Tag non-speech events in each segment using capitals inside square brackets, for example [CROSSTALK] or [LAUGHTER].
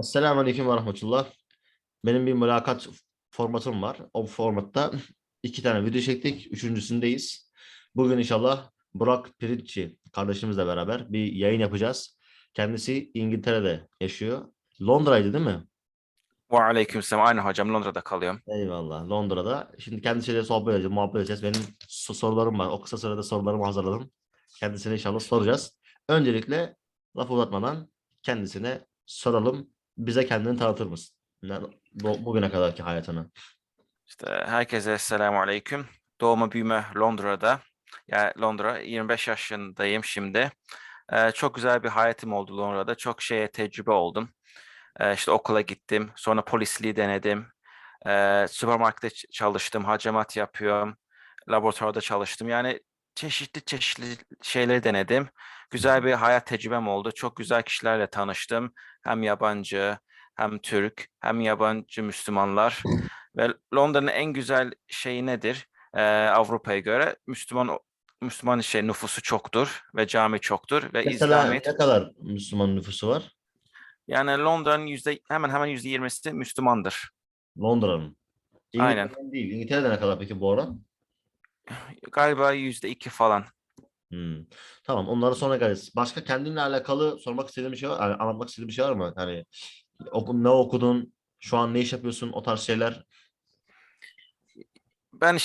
Esselamu Aleyküm ve Rahmetullah. Benim bir mülakat formatım var. O formatta iki tane video çektik. Üçüncüsündeyiz. Bugün inşallah Burak Pirinççi kardeşimizle beraber bir yayın yapacağız. Kendisi İngiltere'de yaşıyor. Londra'ydı değil mi? Ve aleykümselam. Aynı hocam Londra'da kalıyorum. Eyvallah. Londra'da. Şimdi kendisiyle sohbet edeceğiz, muhabbet edeceğiz. Benim so- sorularım var. O kısa sürede sorularımı hazırladım. Kendisine inşallah soracağız. Öncelikle lafı uzatmadan kendisine soralım. Bize kendini tanıtır mısın? Bu- Bugüne kadarki hayatını. İşte herkese selamun aleyküm. Doğma büyüme Londra'da. Yani Londra 25 yaşındayım şimdi. Ee, çok güzel bir hayatım oldu Londra'da. Çok şeye tecrübe oldum. Ee, işte okula gittim. Sonra polisliği denedim. Ee, süpermarkette çalıştım. Hacamat yapıyorum. Laboratuvarda çalıştım. Yani çeşitli çeşitli şeyleri denedim. Güzel bir hayat tecrübem oldu. Çok güzel kişilerle tanıştım. Hem yabancı, hem Türk, hem yabancı Müslümanlar. Ve Londra'nın en güzel şeyi nedir? Ee, Avrupa'ya göre Müslüman Müslüman şey nüfusu çoktur ve cami çoktur ve Mesela İslamiyet ne kadar Müslüman nüfusu var? yani Londra'nın yüzde hemen hemen yüzde yirmisi Müslümandır. Londra'nın. Aynen. Değil. İngiltere'de ne kadar peki bu oran? Galiba yüzde iki falan. Hmm. Tamam onlara sonra geliriz. Başka kendinle alakalı sormak istediğin bir şey var yani anlatmak istediğin bir şey var mı? Hani oku, ne okudun? Şu an ne iş yapıyorsun? O tarz şeyler. Ben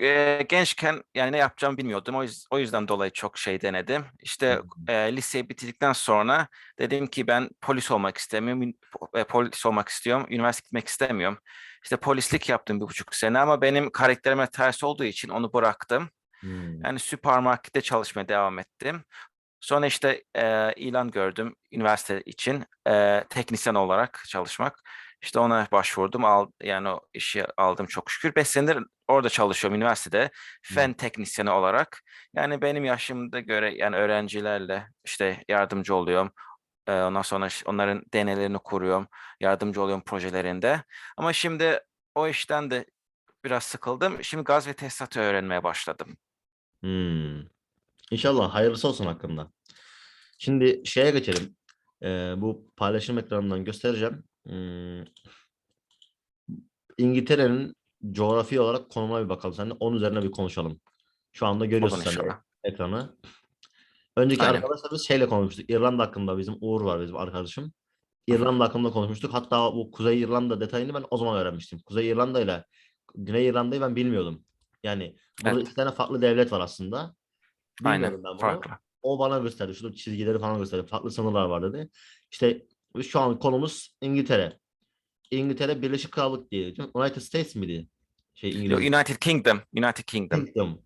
e, gençken yani ne yapacağımı bilmiyordum. O, yüz- o yüzden dolayı çok şey denedim. İşte e, liseyi bitirdikten sonra dedim ki ben polis olmak istemiyorum. e, Polis olmak istiyorum. Üniversite gitmek istemiyorum. İşte polislik yaptım bir buçuk sene ama benim karakterime ters olduğu için onu bıraktım. Hmm. Yani süpermarkette çalışmaya devam ettim. Sonra işte e, ilan gördüm üniversite için e, teknisyen olarak çalışmak. İşte ona başvurdum. Al, yani o işi aldım çok şükür. 5 senedir orada çalışıyorum üniversitede. Fen teknisyeni olarak. Yani benim yaşımda göre yani öğrencilerle işte yardımcı oluyorum. E, ondan sonra onların deneylerini kuruyorum. Yardımcı oluyorum projelerinde. Ama şimdi o işten de biraz sıkıldım. Şimdi gaz ve tesisatı öğrenmeye başladım. Hmm. İnşallah hayırlısı olsun hakkında. Şimdi şeye geçelim. Ee, bu paylaşım ekranından göstereceğim. İngiltere'nin coğrafi olarak konumuna bir bakalım. Seninle onun üzerine bir konuşalım. Şu anda görüyorsun sen de ekranı. Önceki Aynen. arkadaşlar biz şeyle konuşmuştuk. İrlanda hakkında bizim Uğur var bizim arkadaşım. İrlanda hakkında konuşmuştuk. Hatta bu Kuzey İrlanda detayını ben o zaman öğrenmiştim. Kuzey İrlanda ile Güney İrlanda'yı ben bilmiyordum. Yani burada Evet. iki tane farklı devlet var aslında. Bilmiyordum Aynen. ben bunu. Farklı. O bana gösterdi. Şurada çizgileri falan gösterdi. Farklı sınırlar var dedi. İşte şu an konumuz İngiltere. İngiltere Birleşik Krallık diye. United States miydi? Şey Yo, İngiliz. United Kingdom. United Kingdom. Kingdom.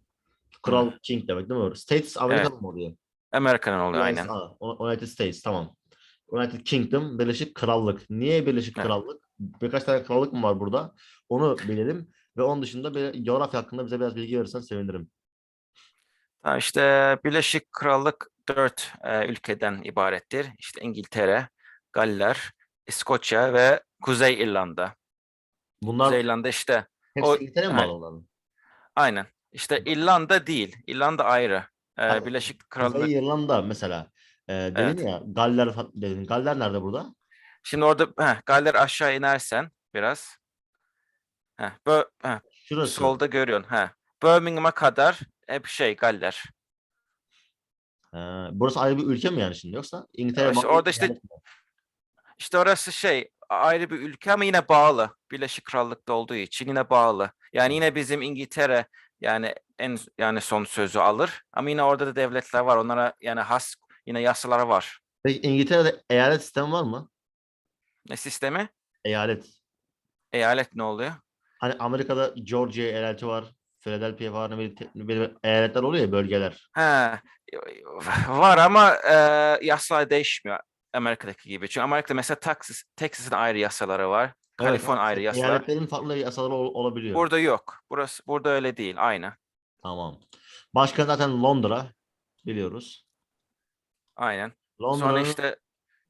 Kral King demek değil mi? States Amerika'da mı oluyor? Amerika'nın oluyor aynen. USA, United States tamam. United Kingdom Birleşik Krallık. Niye Birleşik Evet. Krallık? Birkaç tane krallık mı var burada? Onu bilelim. Ve onun dışında bir coğrafya hakkında bize biraz bilgi verirsen sevinirim. İşte Birleşik Krallık dört e, ülkeden ibarettir. İşte İngiltere, Galler, İskoçya ve Kuzey İrlanda. Bunlar Kuzey İrlanda işte hepsi o- İngiltere mi olanı? aynen. İşte İrlanda değil. İrlanda ayrı. E, Hayır, Birleşik Krallık. Kuzey İrlanda mesela. E, dedin Evet. ya Galler dedin. Galler nerede burada? Şimdi orada heh, Galler aşağı inersen biraz. Heh, bö- heh, Şurası. solda görüyorsun. Heh. Birmingham'a kadar hep şey Galler. Ha, burası ayrı bir ülke mi yani şimdi yoksa İngiltere işte orada işte- mi? İşte orası şey ayrı bir ülke ama yine bağlı. Birleşik Krallık'ta olduğu için yine bağlı. Yani yine bizim İngiltere yani en yani son sözü alır. Ama yine orada da devletler var. Onlara yani has yine yasaları var. Peki İngiltere'de eyalet sistemi var mı? Ne sistemi? Eyalet. Eyalet ne oluyor? Hani Amerika'da Georgia eyaleti var. Philadelphia var. Ne te- böyle eyaletler oluyor ya bölgeler. Ha, var ama e, yasalar değişmiyor Amerika'daki gibi. Çünkü Amerika'da mesela Texas, Texas'ın ayrı yasaları var. Kaliforniya ayrı yasalar. Eyaletlerin farklı yasaları ol- olabiliyor. Burada yok. Burası burada öyle değil. Aynı. Tamam. Başka zaten Londra biliyoruz. Aynen. Londra'nın Sonra işte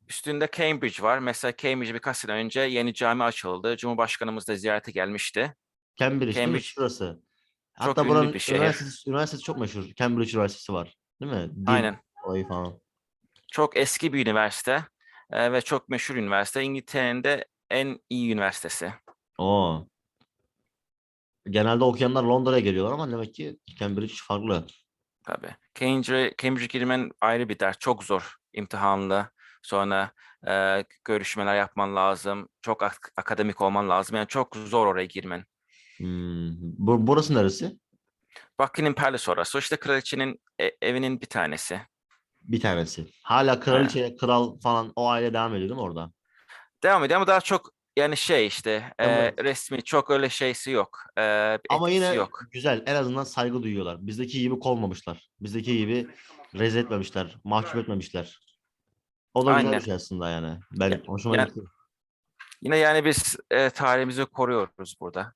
üstünde Cambridge var. Mesela Cambridge birkaç sene önce yeni cami açıldı. Cumhurbaşkanımız da ziyarete gelmişti. Cambridge, değil mi? Cambridge Şurası. çok Hatta ünlü buranın bir şehir. üniversitesi, üniversitesi çok meşhur. Cambridge Üniversitesi var. Değil mi? Dil Aynen. olayı falan. Çok eski bir üniversite. e, ve çok meşhur üniversite. İngiltere'nin de en iyi üniversitesi. Oo. Genelde okuyanlar Londra'ya geliyorlar ama demek ki Cambridge farklı. Tabii. Cambridge, Cambridge girmen ayrı bir ders. Çok zor. imtihanlı. Sonra e, görüşmeler yapman lazım. Çok ak- akademik olman lazım. Yani çok zor oraya girmen. Hmm. Bu, burası neresi? Buckingham Palace orası. İşte kraliçenin e- evinin bir tanesi. Bir tanesi. Hala kraliçe, kral falan o aile devam ediyor değil mi orada? Devam ediyor ama daha çok yani şey işte e, Evet. resmi çok öyle şeysi yok. E, Ama yine yok. güzel. En azından saygı duyuyorlar. Bizdeki gibi kovmamışlar. Bizdeki gibi rezil etmemişler. Mahcup etmemişler. O da güzel Aynen. bir şey aslında yani. Ben Ya- hoşuma yani- gitti. Yine yani biz e, tarihimizi koruyoruz burada.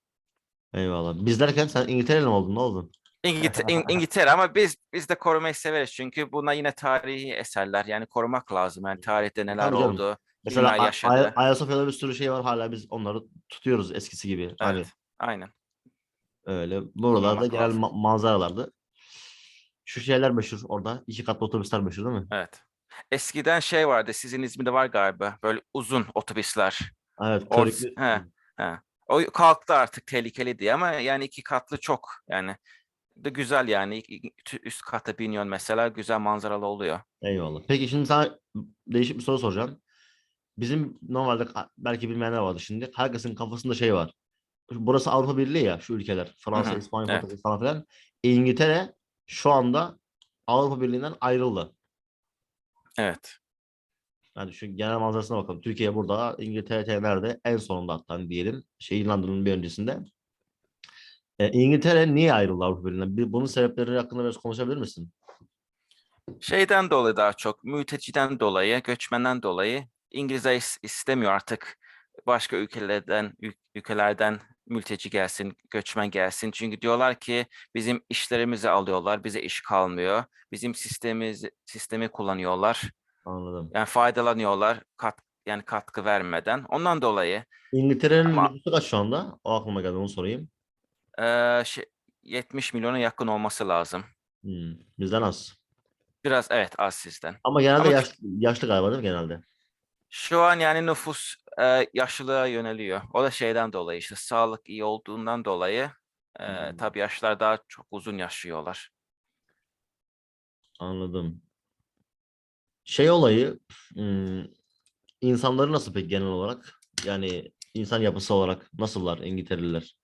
Eyvallah. Biz derken sen İngiltere'li mi oldun? Ne oldun? İngiltere, İng- [LAUGHS] İngiltere ama biz biz de korumayı severiz çünkü buna yine tarihi eserler yani korumak lazım. Yani tarihte neler Tabii canım. oldu, Mesela kimler A- yaşadı. Ay- Ayasofya'da bir sürü şey var. Hala biz onları tutuyoruz eskisi gibi. Hani Evet, aynen. öyle. Buralarda Kullanmak genel lazım. ma- manzaralardı. Şu şeyler meşhur orada. İki katlı otobüsler meşhur değil mi? Evet. Eskiden şey vardı, sizin İzmir'de var galiba, böyle uzun otobüsler. Evet. Or- körüklü- he. O kalktı artık tehlikeli diye ama yani iki katlı çok yani de güzel yani üst kata biniyorsun mesela güzel manzaralı oluyor. Eyvallah. Peki şimdi sana değişik bir soru soracağım. Bizim normalde belki bilmeyenler vardı şimdi. Herkesin kafasında şey var. Burası Avrupa Birliği ya şu ülkeler. Fransa, hı, İspanya, evet. Portekiz falan filan. İngiltere şu anda Avrupa Birliği'nden ayrıldı. Evet. Yani şu genel manzarasına bakalım. Türkiye burada, İngiltere nerede? En sonunda hatta hani diyelim. Şey İrlanda'nın bir öncesinde. E, İngiltere niye ayrıldı Avrupa Birliği'nden? Bir, bunun sebepleri hakkında biraz konuşabilir misin? Şeyden dolayı daha çok mülteciden dolayı, göçmenden dolayı İngilizce is- istemiyor artık başka ülkelerden ül- ülkelerden mülteci gelsin, göçmen gelsin. Çünkü diyorlar ki bizim işlerimizi alıyorlar, bize iş kalmıyor. Bizim sistemimiz sistemi kullanıyorlar. Anladım. Yani faydalanıyorlar kat yani katkı vermeden. Ondan dolayı İngiltere'nin Ama- nüfusu kaç şu anda? O aklıma geldi onu sorayım. Eee, şey, 70 milyona yakın olması lazım. Hmm, bizden az. Biraz evet az sizden. Ama genelde Ama- yaş- yaşlı galiba değil mi genelde? Şu an yani nüfus e, yaşlılığa yöneliyor. O da şeyden dolayı işte sağlık iyi olduğundan dolayı e, Hmm. tabii yaşlılar daha çok uzun yaşıyorlar. Anladım. Şey olayı, hmm, insanları nasıl peki genel olarak? Yani insan yapısı olarak nasıllar İngiltereliler?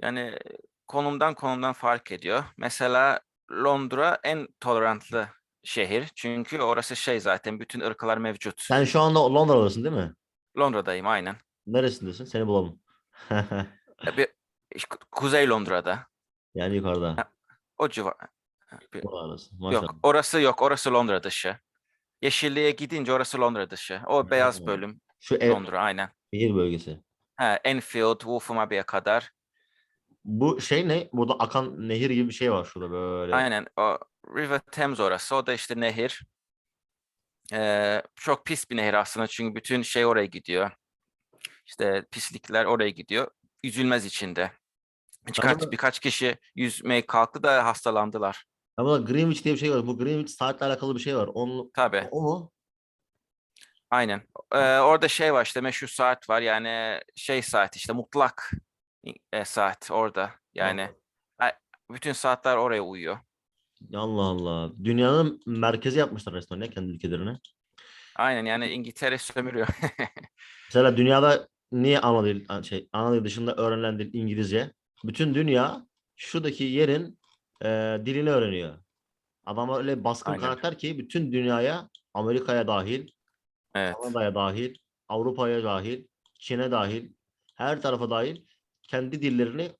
Yani konumdan konumdan fark ediyor. Mesela Londra en tolerantlı şehir. Çünkü orası şey zaten bütün ırklar mevcut. Sen şu anda Londra'dasın değil mi? Londra'dayım aynen. Neresindesin? Seni bulalım. [LAUGHS] Ku- Kuzey Londra'da. Yani yukarıda. O civar. Bir-. Maşallah. Yok orası yok. Orası Londra dışı. Yeşilliğe gidince orası Londra dışı. O beyaz bölüm Şu ev, Londra aynen. şehir bölgesi. Ha, Enfield, Waltham Abbey'e kadar. Bu şey ne? Burada akan nehir gibi bir şey var şurada böyle. Aynen. O River Thames orası. O da işte nehir. Ee, çok pis bir nehir aslında çünkü bütün şey oraya gidiyor. İşte pislikler oraya gidiyor. Yüzülmez içinde. Birkaç, da- birkaç kişi yüzmeye kalktı da hastalandılar. Ama Greenwich diye bir şey var. Bu Greenwich saatle alakalı bir şey var. Onun, Tabii. o mu? Aynen. Ee, orada şey var işte meşhur saat var. Yani şey saat işte mutlak e, saat orada. Yani bütün saatler oraya uyuyor. Allah Allah. Dünyanın merkezi yapmışlar resmen ya kendi ülkelerine. Aynen yani İngiltere sömürüyor. [LAUGHS] Mesela dünyada niye ana dil şey ana dil dışında öğrenilen dil İngilizce? Bütün dünya şuradaki yerin e, dilini öğreniyor. Adamlar öyle baskın Aynen. karakter ki bütün dünyaya Amerika'ya dahil, Evet. Kanada'ya dahil, Avrupa'ya dahil, Çin'e dahil, her tarafa dahil kendi dillerini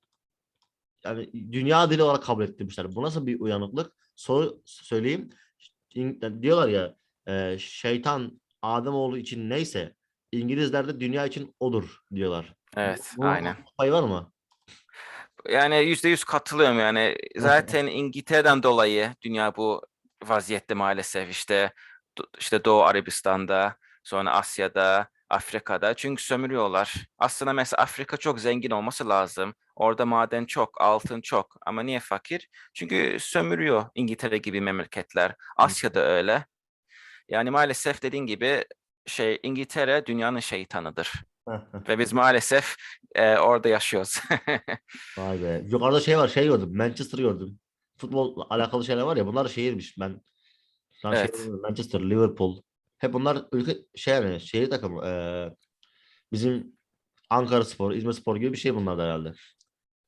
yani dünya dili olarak kabul ettirmişler. Bu nasıl bir uyanıklık? Soru söyleyeyim. Diyorlar ya e, şeytan Ademoğlu için neyse İngilizler de dünya için odur diyorlar. Evet. Bunun Aynen. payı var mı? Yani yüzde yüz katılıyorum yani. Zaten İngiltere'den dolayı dünya bu vaziyette maalesef işte işte Doğu Arabistan'da, sonra Asya'da, Afrika'da çünkü sömürüyorlar. Aslında mesela Afrika çok zengin olması lazım. Orada maden çok, altın çok ama niye fakir? Çünkü sömürüyor İngiltere gibi memleketler. Asya'da öyle. Yani maalesef dediğin gibi şey İngiltere dünyanın şeytanıdır ve biz maalesef e, orada yaşıyoruz. [LAUGHS] Vay be. Yukarıda şey var şey gördüm. Manchester gördüm. Futbol alakalı şeyler var ya bunlar şehirmiş. Ben tam şey Evet. bilmiyorum, Manchester, Liverpool. Hep bunlar ülke şey yani şehir takımı. Ee, bizim Ankara Spor, İzmir Spor gibi bir şey bunlar da herhalde.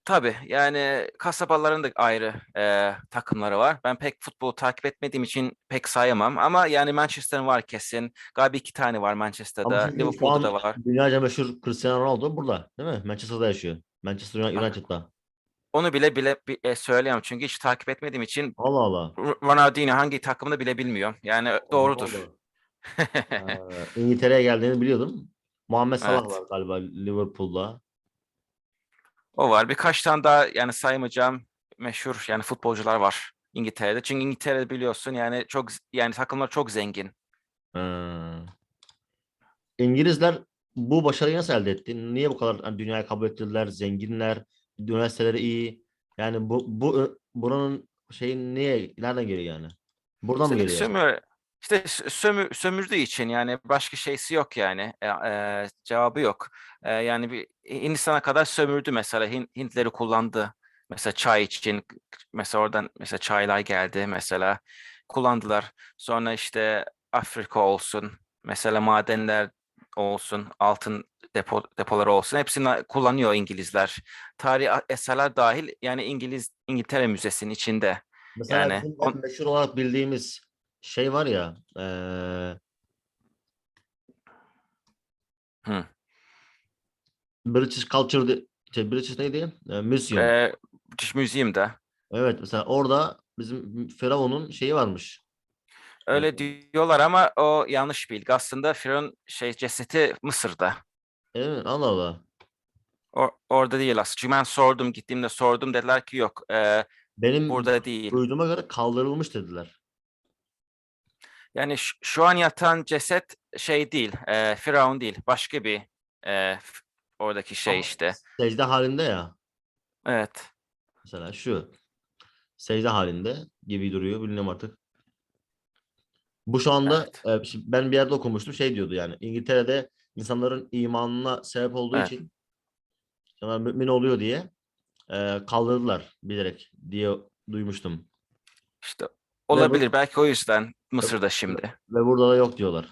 Tabii yani kasabaların da ayrı e, takımları var. Ben pek futbolu takip etmediğim için pek sayamam ama yani Manchester'ın var kesin. Galiba iki tane var Ama Manchester'da, şu Liverpool'da da var. dünyaca meşhur Cristiano Ronaldo burada değil mi? Manchester'da yaşıyor. Manchester Uni- United'da. Onu bile bile bi- e, söyleyemem çünkü hiç takip etmediğim için Allah Allah. Ronaldinho hangi takımını bile bilmiyorum. Yani doğrudur. Allah. Ee, [LAUGHS] İngiltere'ye geldiğini biliyordum. Muhammed Salah Evet. var galiba Liverpool'da. O var. Birkaç tane daha yani saymayacağım meşhur yani futbolcular var İngiltere'de. Çünkü İngiltere'de biliyorsun yani çok yani takımlar çok zengin. Ee, İngilizler bu başarıyı nasıl elde etti? Niye bu kadar hani dünyaya kabul ettirdiler? Zenginler, üniversiteleri iyi. Yani bu bu buranın şeyi niye nereden geliyor yani? Buradan mı İşte geliyor? sömür, işte sömür, sömürdüğü için yani başka şeysi yok yani E, e, cevabı yok. E, yani bir Hindistan'a kadar sömürdü mesela Hin- Hintleri kullandı. Mesela çay için mesela oradan mesela çaylar geldi mesela kullandılar. Sonra işte Afrika olsun mesela madenler olsun altın depo, depoları olsun hepsini kullanıyor İngilizler. Tarihi eserler dahil yani İngiliz İngiltere Müzesi'nin içinde. Mesela yani bizim on- meşhur olarak bildiğimiz şey var ya eee Hı. British Culture de- şey, British neydi? Eee, Museum. E, British Museum'da. Evet mesela orada bizim Firavun'un şeyi varmış. Öyle diyorlar ama o yanlış bilgi. Aslında Firavun şey cesedi Mısır'da. Evet Allah Allah. O- orada değil aslında. Çünkü ben sordum, gittiğimde sordum. Dediler ki yok, e, Benim burada değil. duyduğuma göre kaldırılmış dediler. Yani şu, an yatan ceset şey değil, e, Firavun değil. Başka bir e, oradaki şey Ama işte. Secde halinde ya. Evet. Mesela şu. Secde halinde gibi duruyor. Bilmiyorum artık. Bu şu anda Evet. e, ben bir yerde okumuştum şey diyordu yani İngiltere'de insanların imanına sebep olduğu Evet. için insanlar mümin oluyor diye e, kaldırdılar bilerek diye duymuştum. İşte bu- olabilir. Belki o yüzden Mısır'da şimdi. Ve burada da yok diyorlar.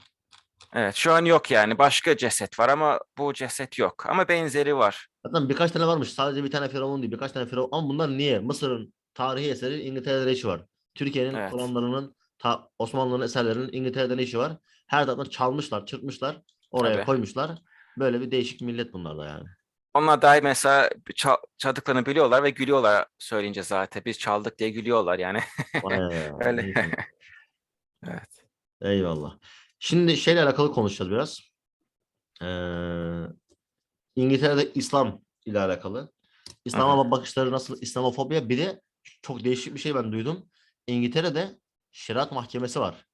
Evet. Şu an yok yani. Başka ceset var ama bu ceset yok. Ama benzeri var. Zaten birkaç tane varmış. Sadece bir tane firavun değil. Birkaç tane firavun. Ama bunlar niye? Mısır'ın tarihi eseri İngiltere'de ne işi var? Türkiye'nin Evet. Kur'anlarının, ta, Osmanlı'nın eserlerinin İngiltere'de ne işi var? Her taraftan çalmışlar, çırpmışlar. Oraya Tabii. koymuşlar. Böyle bir değişik millet bunlar da yani. Onlar dahi mesela çal- çaldıklarını biliyorlar ve gülüyorlar söyleyince zaten. Biz çaldık diye gülüyorlar yani. Be, [LAUGHS] Öyle. [LAUGHS] Evet. Eyvallah. Şimdi şeyle alakalı konuşacağız biraz. Ee, İngiltere'de İslam ile alakalı. İslam'a bakışları nasıl? İslamofobya. Bir de çok değişik bir şey ben duydum. İngiltere'de şeriat mahkemesi var.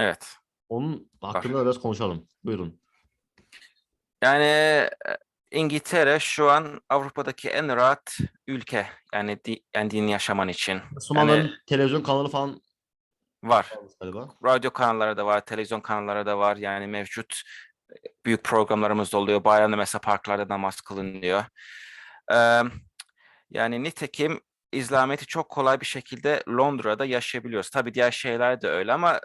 Evet. Onun hakkında da biraz konuşalım. Buyurun. Yani e, İngiltere şu an Avrupa'daki en rahat ülke. Yani di, yani dini yaşaman için. Müslümanların televizyon kanalı falan Var. galiba. Radyo kanalları da var, televizyon kanalları da var. Yani mevcut e, büyük programlarımız da oluyor. Bayramda mesela parklarda namaz kılınıyor. Eee, yani nitekim İslamiyet'i çok kolay bir şekilde Londra'da yaşayabiliyoruz. Tabii diğer şeyler de öyle ama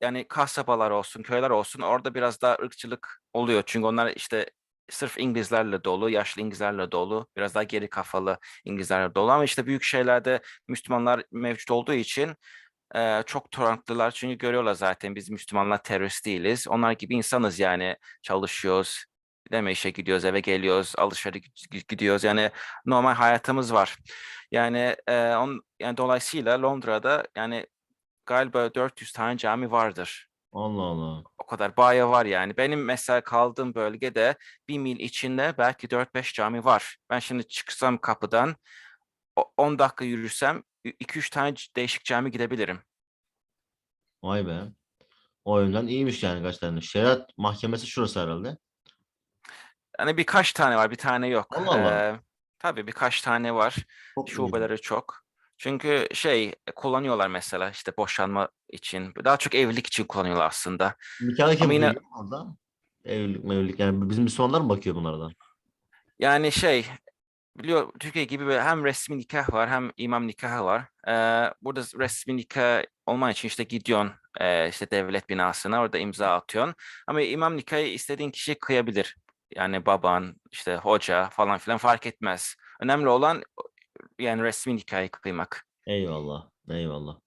yani kasabalar olsun, köyler olsun orada biraz daha ırkçılık oluyor. Çünkü onlar işte sırf İngilizlerle dolu, yaşlı İngilizlerle dolu, biraz daha geri kafalı İngilizlerle dolu ama işte büyük şehirlerde Müslümanlar mevcut olduğu için eee, çok tolerantlılar. Çünkü görüyorlar zaten biz Müslümanlar terörist değiliz. Onlar gibi insanız yani çalışıyoruz, mi? işe gidiyoruz, eve geliyoruz, alışveriş gi- gidiyoruz. Yani normal hayatımız var. Yani, eee, on, yani dolayısıyla Londra'da yani galiba 400 tane cami vardır. Allah Allah. Kadar bayağı var yani. Benim mesela kaldığım bölgede bir mil içinde belki 4-5 cami var. Ben şimdi çıksam kapıdan o- 10 dakika yürürsem 2-3 tane değişik cami gidebilirim. Vay be. O yönden iyiymiş yani kaç tane. Şeriat mahkemesi şurası herhalde. Yani birkaç tane var, bir tane yok. Allah Allah. Eee, tabii birkaç tane var. Çok iyi. Şubeleri çok. Çünkü şey kullanıyorlar mesela işte boşanma için. Daha çok evlilik için kullanıyorlar aslında. Nikahı kim Ama yine- orada? Evlilik mevlilik yani bizim Müslümanlar mı bakıyor bunlardan? Yani şey biliyor Türkiye gibi böyle hem resmi nikah var hem imam nikahı var. Ee, burada resmi nikah olman için işte gidiyorsun e, işte devlet binasına orada imza atıyorsun. Ama imam nikahı istediğin kişi kıyabilir. Yani baban işte hoca falan filan fark etmez. Önemli olan yani resmi nikahı kıymak. Eyvallah. Eyvallah.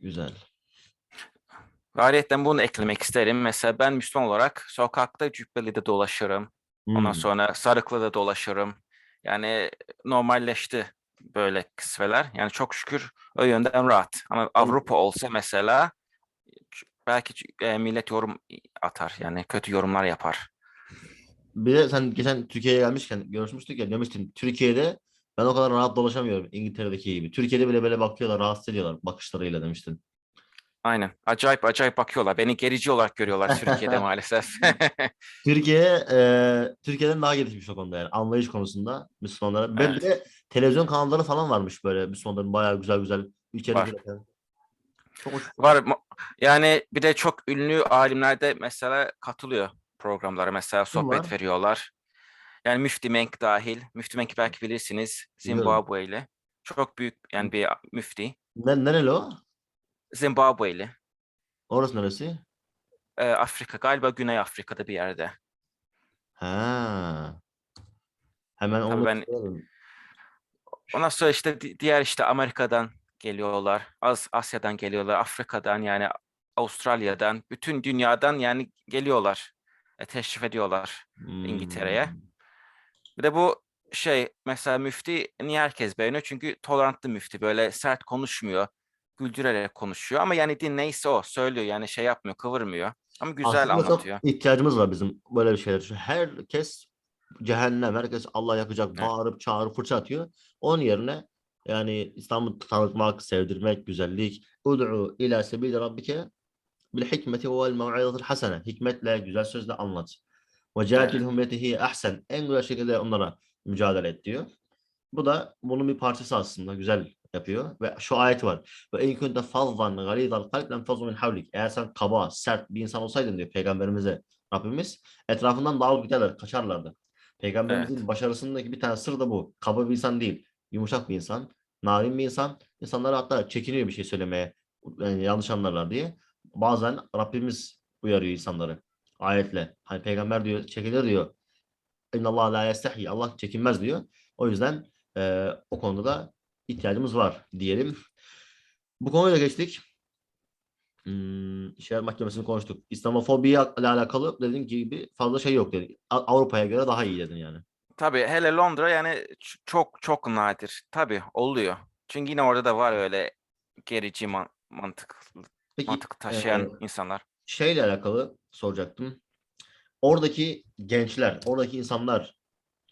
Güzel. Ayrıyeten bunu eklemek isterim. Mesela ben Müslüman olarak sokakta cübbeli de dolaşırım. Ondan Hmm. sonra sarıklı da dolaşırım. Yani normalleşti böyle kısveler. Yani çok şükür o yönden rahat. Ama Avrupa olsa mesela belki e, millet yorum atar. Yani kötü yorumlar yapar. Bir de sen geçen Türkiye'ye gelmişken görüşmüştük ya demiştin Türkiye'de ben o kadar rahat dolaşamıyorum İngiltere'deki gibi. Türkiye'de bile böyle bakıyorlar, rahatsız ediyorlar bakışlarıyla demiştin. Aynen. Acayip acayip bakıyorlar. Beni gerici olarak görüyorlar Türkiye'de [LAUGHS] maalesef. [LAUGHS] Türkiye e, Türkiye'den daha gelişmiş o konuda yani anlayış konusunda Müslümanlara. Ve Evet. bir de televizyon kanalları falan varmış böyle Müslümanların bayağı güzel güzel ülkeleri Var. Çok hoş. Var. Yani bir de çok ünlü alimler de mesela katılıyor programlara. Mesela sohbet var? veriyorlar. Yani Müftü Menk dahil. Müftü Menk belki bilirsiniz. Zimbabwe'li. Çok büyük yani bir müfti. Ne, nereli o? Zimbabwe'li. Orası neresi? Ee, Afrika galiba Güney Afrika'da bir yerde. Ha. Hemen Tabii onu ben- söylerim. Ondan sonra işte di- diğer işte Amerika'dan geliyorlar. Az Asya'dan geliyorlar. Afrika'dan yani Avustralya'dan. Bütün dünyadan yani geliyorlar. E, teşrif ediyorlar. İngiltere'ye. Hmm. Bir de bu şey mesela müfti niye herkes beğeniyor? Çünkü tolerantlı müfti böyle sert konuşmuyor. Güldürerek konuşuyor ama yani din neyse o söylüyor yani şey yapmıyor kıvırmıyor. Ama güzel Aslında çok anlatıyor. ihtiyacımız var bizim böyle bir şeyler. Herkes cehennem, herkes Allah yakacak, Evet. bağırıp çağırıp fırça atıyor. Onun yerine yani İslam'ı tanıtmak, sevdirmek, güzellik. Ud'u ila sebili rabbike bil hikmeti vel mev'izatil hasene. Hikmetle, güzel sözle anlat. Ve cahilhum billeti ahsen. En güzel şekilde onlara mücadele et diyor. Bu da bunun bir parçası aslında. Güzel yapıyor. Ve şu ayet var. Ve in kunte fazzan galizal kalb len fazzu min havlik. Eğer sen kaba, sert bir insan olsaydın diyor peygamberimize Rabbimiz etrafından dağılıp giderler, kaçarlardı. Peygamberimizin başarısındaki bir tane sır da bu. Kaba bir insan değil. Yumuşak bir insan. Narin bir insan. İnsanlar hatta çekiniyor bir şey söylemeye. Yani yanlış anlarlar diye. Bazen Rabbimiz uyarıyor insanları. Ayetle. Hani peygamber diyor çekilir diyor. İnnallah la yestehi. Allah çekinmez diyor. O yüzden e, o konuda da ihtiyacımız var diyelim. Bu konuya geçtik. Hmm, şehir mahkemesini konuştuk. İslamofobi ile alakalı dediğin gibi fazla şey yok dedi. A- Avrupa'ya göre daha iyi dedin yani. Tabii hele Londra yani çok çok nadir. Tabii oluyor. Çünkü yine orada da var öyle gerici man- mantık Peki mantık taşıyan e, insanlar. şeyle alakalı soracaktım. Oradaki gençler, oradaki insanlar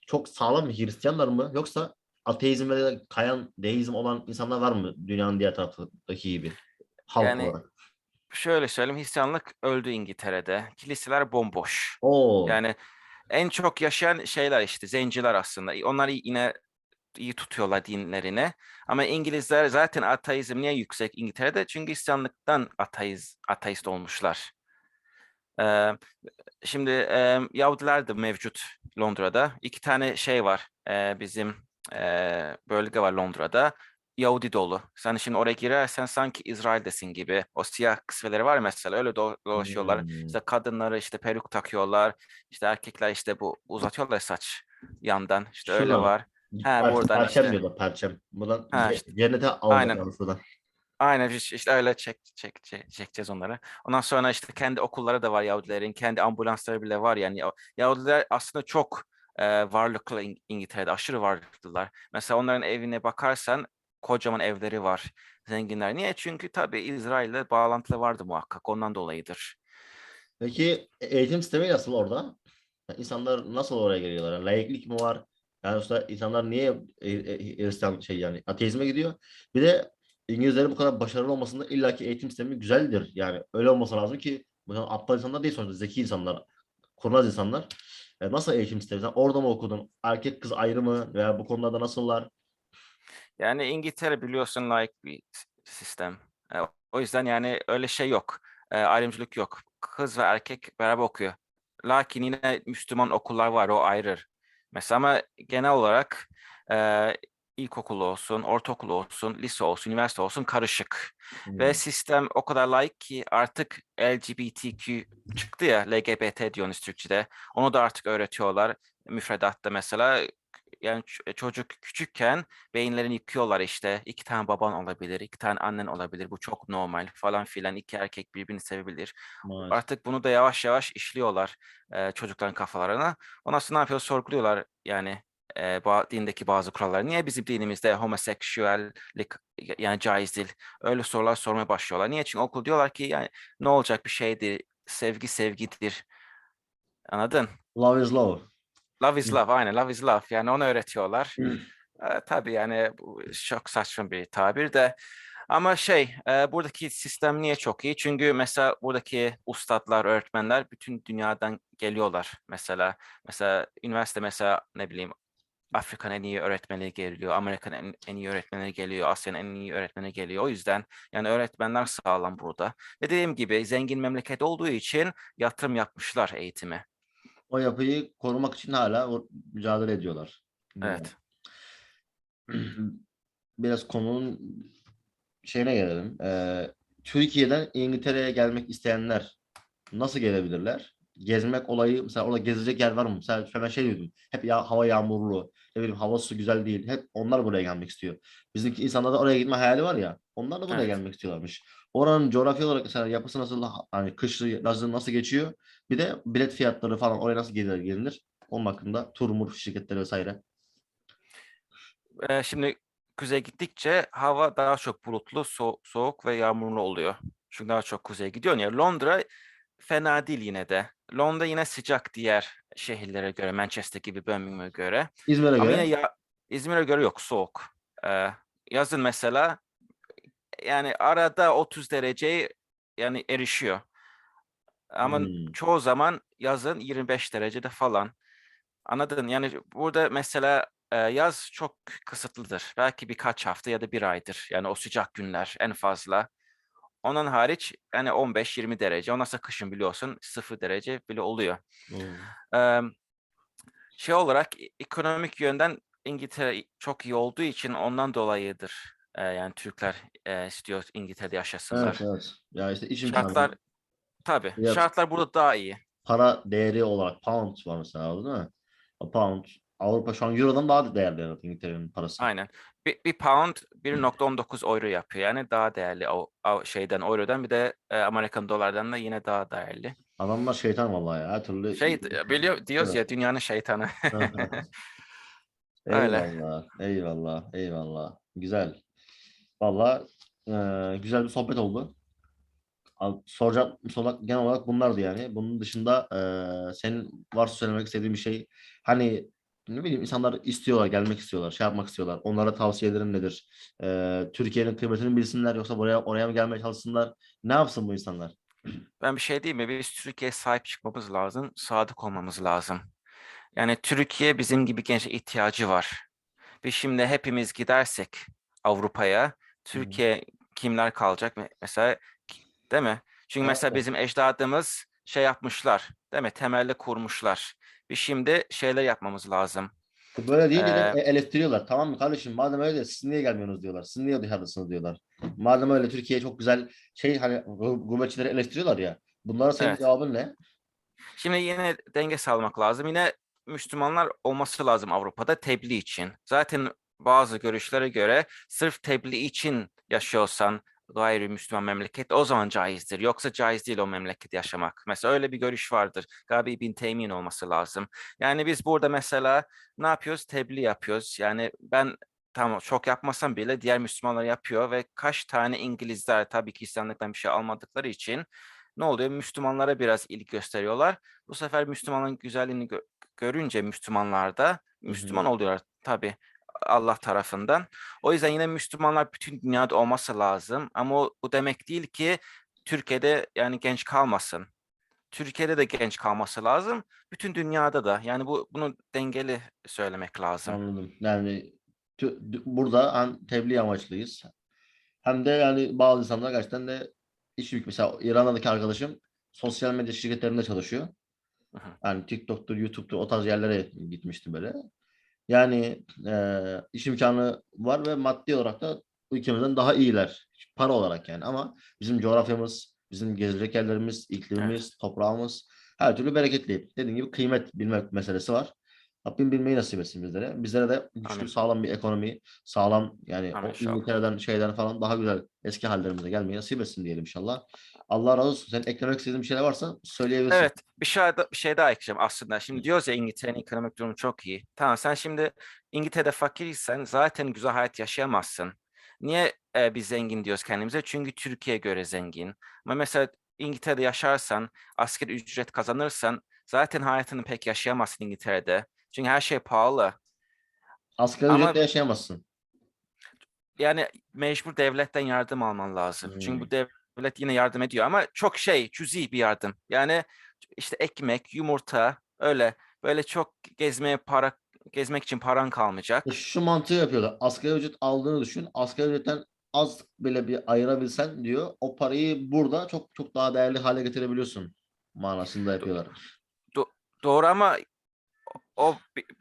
çok sağlam Hristiyanlar mı yoksa ateizm ve kayan deizm olan insanlar var mı dünyanın diğer tarafındaki gibi? Halk Yani olarak. Şöyle söyleyeyim Hristiyanlık öldü İngiltere'de. Kiliseler bomboş. Oo. Yani en çok yaşayan şeyler işte zenciler aslında. Onlar yine iyi tutuyorlar dinlerini. Ama İngilizler zaten ateizm niye yüksek İngiltere'de? Çünkü Hristiyanlıktan ateiz, ateist olmuşlar. Ee, şimdi e, Yahudiler de mevcut Londra'da. İki tane şey var. Ee, bizim e, bölge var Londra'da. Yahudi dolu. Sen şimdi oraya girersen sanki İsrail'desin gibi. O siyah kısveleri var mesela öyle do- dolaşıyorlar. Hmm. İşte kadınları işte peruk takıyorlar. İşte erkekler işte bu uzatıyorlar saç yandan. İşte öyle Şuradan. var. Ha, Per- buradan perçem işte. diyorlar perçem. Buradan Ha, ce- cennete Aynen. şuradan. Aynen işte işte öyle çek, çek, çek- çekeceğiz onları. Ondan sonra işte kendi okulları da var Yahudilerin, kendi ambulansları bile var yani. Ya- Yahudiler aslında çok e, varlıklı İng- İngiltere'de, aşırı varlıklılar. Mesela onların evine bakarsan kocaman evleri var. Zenginler. Niye? Çünkü tabii İsrail'le bağlantılı vardı muhakkak. Ondan dolayıdır. Peki e- eğitim sistemi nasıl orada? Yani insanlar nasıl oraya geliyorlar? Yani laiklik mi var? Yani usta insanlar niye e, e, Hristiyan şey yani ateizme gidiyor? Bir de İngilizlerin bu kadar başarılı olmasında illaki eğitim sistemi güzeldir. Yani öyle olması lazım ki aptal insanlar değil sonuçta zeki insanlar, kurnaz insanlar. E, nasıl eğitim sistemi? Sen orada mı okudun? Erkek kız ayrımı veya bu konularda nasıllar? Yani İngiltere biliyorsun layık bir sistem. E, o yüzden yani öyle şey yok. Ayrımcılık yok. Kız ve erkek beraber okuyor. Lakin yine Müslüman okullar var o ayrı. Mesela ama genel olarak e, ilkokul olsun, ortaokul olsun, lise olsun, üniversite olsun karışık. Ve Hmm. sistem o kadar layık ki artık LGBTQ çıktı ya LGBT diyoruz Türkçe'de. Onu da artık öğretiyorlar müfredatta mesela. Yani ç- çocuk küçükken beyinlerini yıkıyorlar işte. İki tane baban olabilir, iki tane annen olabilir. Bu çok normal falan filan. İki erkek birbirini sevebilir. Maalesef. Artık bunu da yavaş yavaş işliyorlar e, çocukların kafalarına. Ondan sonra ne yapıyor? Sorguluyorlar yani e, dindeki bazı kuralları. Niye bizim dinimizde homoseksüellik yani caiz değil? Öyle sorular sormaya başlıyorlar. Niye? Çünkü okul diyorlar ki yani ne olacak bir şeydir. Sevgi sevgidir. Anladın? Love is love. Love is love. Aynen love is love. Yani onu öğretiyorlar. E, tabii yani çok saçma bir tabir de. Ama şey, e, buradaki sistem niye çok iyi? Çünkü mesela buradaki ustadlar, öğretmenler bütün dünyadan geliyorlar. Mesela mesela üniversite mesela ne bileyim Afrika'nın en iyi öğretmeni geliyor, Amerika'nın en, en iyi öğretmeni geliyor, Asya'nın en iyi öğretmeni geliyor. O yüzden yani öğretmenler sağlam burada. Ve dediğim gibi zengin memleket olduğu için yatırım yapmışlar eğitime. O yapıyı korumak için hala mücadele ediyorlar. Evet. [CLEARS THROAT] Biraz konunun şeyine gelelim. Ee, Türkiye'den İngiltere'ye gelmek isteyenler nasıl gelebilirler? Gezmek olayı mesela orada gezecek yer var mı? Mesela ben şey diyordum. Hep ya hava yağmurlu. Ne bileyim havası güzel değil. Hep onlar buraya gelmek istiyor. Bizimki insanlarda oraya gitme hayali var ya. Onlar da buraya Evet. gelmek istiyorlarmış. Oranın coğrafi olarak mesela yapısı nasıl hani kışı yazı nasıl geçiyor? Bir de bilet fiyatları falan oraya nasıl gelir gelinir? Onun hakkında tur mur şirketleri vesaire. Ee, şimdi kuzeye gittikçe hava daha çok bulutlu, so- soğuk ve yağmurlu oluyor. Çünkü daha çok kuzeye gidiyorsun ya. Londra fena değil yine de. Londra yine sıcak diğer şehirlere göre, Manchester gibi Birmingham'a göre. İzmir'e Ama göre yine ya, İzmir'e göre yok, soğuk. Ee, yazın mesela yani arada 30 dereceyi yani erişiyor. Ama Hmm. çoğu zaman yazın 25 derecede falan. Anladın? Yani burada mesela e, yaz çok kısıtlıdır. Belki birkaç hafta ya da bir aydır. Yani o sıcak günler en fazla. Onun hariç yani 15-20 derece. Ondan sonra kışın biliyorsun 0 derece bile oluyor. Hmm. Şey olarak ekonomik yönden İngiltere çok iyi olduğu için ondan dolayıdır. Eee, yani Türkler eee, istiyor İngiltere'de yaşasınlar. Evet evet. Ya işte iş imkanı, Şartlar tabii. Biraz- Şartlar burada daha iyi. para değeri olarak pound var mesela değil mi? O pound Avrupa şu an Euro'dan daha da değerli herhalde İngiltere'nin parası. Aynen. Bir, bir pound 1.19 euro yapıyor. Yani daha değerli o, o şeyden eurodan bir de e, Amerikan dolardan da yine daha değerli. Adamlar şeytan vallahi ya. Her türlü Şey biliyor diyoruz ya dünyanın şeytanı. [LAUGHS] Öyle. Eyvallah, eyvallah, eyvallah. Güzel. Vallahi eee, güzel bir sohbet oldu. Soracak sorular genel olarak bunlardı yani. Bunun dışında eee, senin varsa söylemek istediğin bir şey. Hani ne bileyim insanlar istiyorlar, gelmek istiyorlar, şey yapmak istiyorlar. Onlara tavsiyelerin nedir? Eee, Türkiye'nin kıymetini bilsinler yoksa buraya oraya mı gelmeye çalışsınlar? Ne yapsın bu insanlar? Ben bir şey diyeyim mi? Biz Türkiye'ye sahip çıkmamız lazım. Sadık olmamız lazım. Yani Türkiye bizim gibi gençe ihtiyacı var. Biz şimdi hepimiz gidersek Avrupa'ya Türkiye kimler kalacak? Me- Mesela değil mi? Çünkü mesela bizim ecdadımız şey yapmışlar, değil mi? Temelli kurmuşlar. Biz şimdi şeyler yapmamız lazım. Böyle deyince de e- eleştiriyorlar. Tamam mı kardeşim madem öyle siz niye gelmiyorsunuz diyorlar. Siz niye dışarıdasınız diyorlar. Madem öyle Türkiye çok güzel şey hani gu- gurbetçileri eleştiriyorlar ya. Bunlara senin Evet. cevabın ne? Şimdi yine denge sağlamak lazım. Yine Müslümanlar olması lazım Avrupa'da tebliğ için. Zaten bazı görüşlere göre sırf tebliğ için yaşıyorsan gayrimüslim memleket o zaman caizdir. Yoksa caiz değil o memlekette yaşamak. Mesela öyle bir görüş vardır. Gabi bin Teymi'nin olması lazım. Yani biz burada mesela ne yapıyoruz? Tebliğ yapıyoruz. Yani ben tamam çok yapmasam bile diğer Müslümanlar yapıyor ve kaç tane İngilizler tabii ki İslamlıktan bir şey almadıkları için ne oluyor? Müslümanlara biraz ilgi gösteriyorlar. Bu sefer Müslümanların güzelliğini gö- görünce Müslümanlarda Müslüman oluyorlar tabii Allah tarafından. O yüzden yine Müslümanlar bütün dünyada olması lazım. Ama o, bu demek değil ki Türkiye'de yani genç kalmasın. Türkiye'de de genç kalması lazım. Bütün dünyada da. Yani bu bunu dengeli söylemek lazım. Anladım. Yani burada hem tebliğ amaçlıyız. Hem de yani bazı insanlar gerçekten de iş yük. Mesela İran'daki arkadaşım sosyal medya şirketlerinde çalışıyor. Yani TikTok'tur, YouTube'dur o tarz yerlere gitmişti böyle. Yani eee, iş imkanı var ve maddi olarak da ülkemizden daha iyiler. Para olarak yani ama bizim coğrafyamız, bizim gezilecek yerlerimiz, iklimimiz, toprağımız her türlü bereketli. Dediğim gibi kıymet bilmek meselesi var. Rabbim bilmeyi nasip etsin bizlere. Bizlere de güçlü, Amin. sağlam bir ekonomi, sağlam yani Amin o inşallah. İngiltere'den şeyden falan daha güzel eski hallerimize gelmeyi nasip etsin diyelim inşallah. Allah razı olsun. Senin eklemek istediğin bir şeyler varsa söyleyebilirsin. Evet, bir şey, bir şey daha ekleyeceğim aslında. Şimdi diyoruz ya İngiltere'nin ekonomik durumu çok iyi. Tamam sen şimdi İngiltere'de fakirsen zaten güzel hayat yaşayamazsın. Niye e, biz zengin diyoruz kendimize? Çünkü Türkiye'ye göre zengin. Ama mesela İngiltere'de yaşarsan, asgari ücret kazanırsan zaten hayatını pek yaşayamazsın İngiltere'de. Çünkü her şey pahalı. Asgari Ama- ücretle yaşayamazsın. Yani mecbur devletten yardım alman lazım. Çünkü bu devlet yine yardım ediyor ama çok şey, cüzi bir yardım. Yani işte ekmek, yumurta öyle böyle çok gezmeye para gezmek için paran kalmayacak. E, Şu mantığı yapıyorlar. Asgari ücret aldığını düşün. Asgari ücretten az bile bir ayırabilsen diyor. O parayı burada çok çok daha değerli hale getirebiliyorsun manasında yapıyorlar. Doğru ama o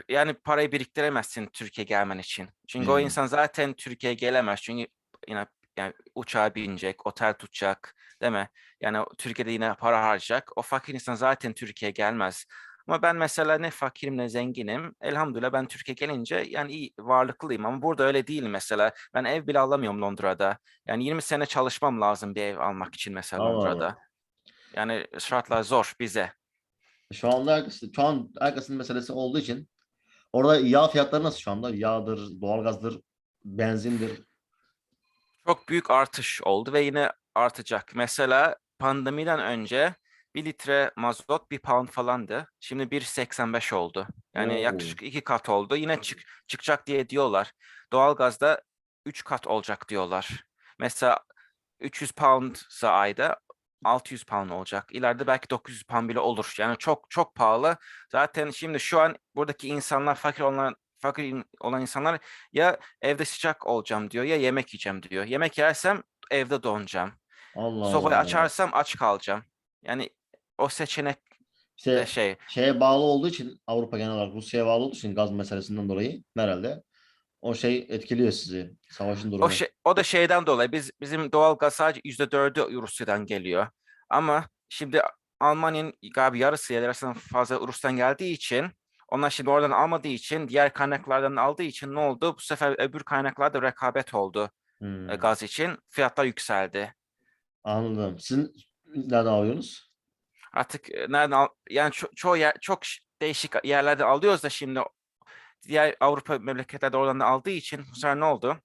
yani parayı biriktiremezsin Türkiye gelmen için. Çünkü o Hmm. insan zaten Türkiye'ye gelemez. Çünkü yine yani uçağa binecek, otel tutacak, değil mi? Yani o- Türkiye'de yine para harcayacak. O fakir insan zaten Türkiye'ye gelmez. Ama ben mesela ne fakirim ne zenginim. Elhamdülillah ben Türkiye gelince yani iyi varlıklıyım ama burada öyle değil mesela. Ben ev bile alamıyorum Londra'da. Yani 20 sene çalışmam lazım bir ev almak için mesela. Londra'da. Yani şartlar zor bize. Şu anda herkes, şu an herkesin meselesi olduğu için orada yağ fiyatları nasıl şu anda? Yağdır, doğalgazdır, benzindir. Çok büyük artış oldu ve yine artacak. Mesela pandemiden önce bir litre mazot bir pound falandı. Şimdi 1.85 oldu. Yani Oo. yaklaşık iki kat oldu. Yine çık, çıkacak diye diyorlar. Doğalgazda 3 kat olacak diyorlar. Mesela 300 poundsa ayda 600 pound olacak. İleride belki 900 pound bile olur. Yani çok çok pahalı. Zaten şimdi şu an buradaki insanlar fakir olan fakir olan insanlar ya evde sıcak olacağım diyor ya yemek yiyeceğim diyor. Yemek yersem evde donacağım. Allah Sobayı Allah. açarsam aç kalacağım. Yani o seçenek İşte de şey şeye bağlı olduğu için Avrupa genel olarak Rusya'ya bağlı olduğu için gaz meselesinden dolayı herhalde o şey etkiliyor sizi. Savaşın durumu. o şey o da şeyden dolayı biz bizim doğal gaz sadece yüzde dördü Rusya'dan geliyor. Ama şimdi Almanya'nın galiba yarısı yarısından fazla Rus'tan geldiği için onlar şimdi oradan almadığı için diğer kaynaklardan aldığı için ne oldu? Bu sefer öbür kaynaklarda rekabet oldu Hmm, e, gaz için. Fiyatlar yükseldi. Anladım. Sizin nereden alıyorsunuz? Artık e, nereden al yani ço- çoğu yer çok değişik yerlerden alıyoruz da şimdi diğer Avrupa memleketlerde oradan da aldığı için bu sefer ne oldu?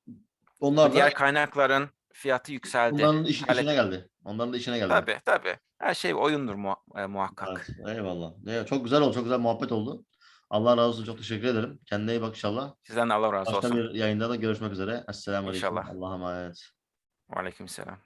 Onlar da Diğer kaynakların fiyatı yükseldi. onların iş- işine geldi. Onların da işine geldi. Tabii tabii. Her şey oyundur muha- e, muhakkak. Evet, eyvallah. Evet, çok güzel oldu. Çok güzel muhabbet oldu. Allah razı olsun. Çok teşekkür ederim. Kendine iyi bak inşallah. Sizden de Allah razı Başka olsun. bir yayında da görüşmek üzere. Esselamu Aleyküm. İnşallah. Allah'a emanet. Aleykümselam.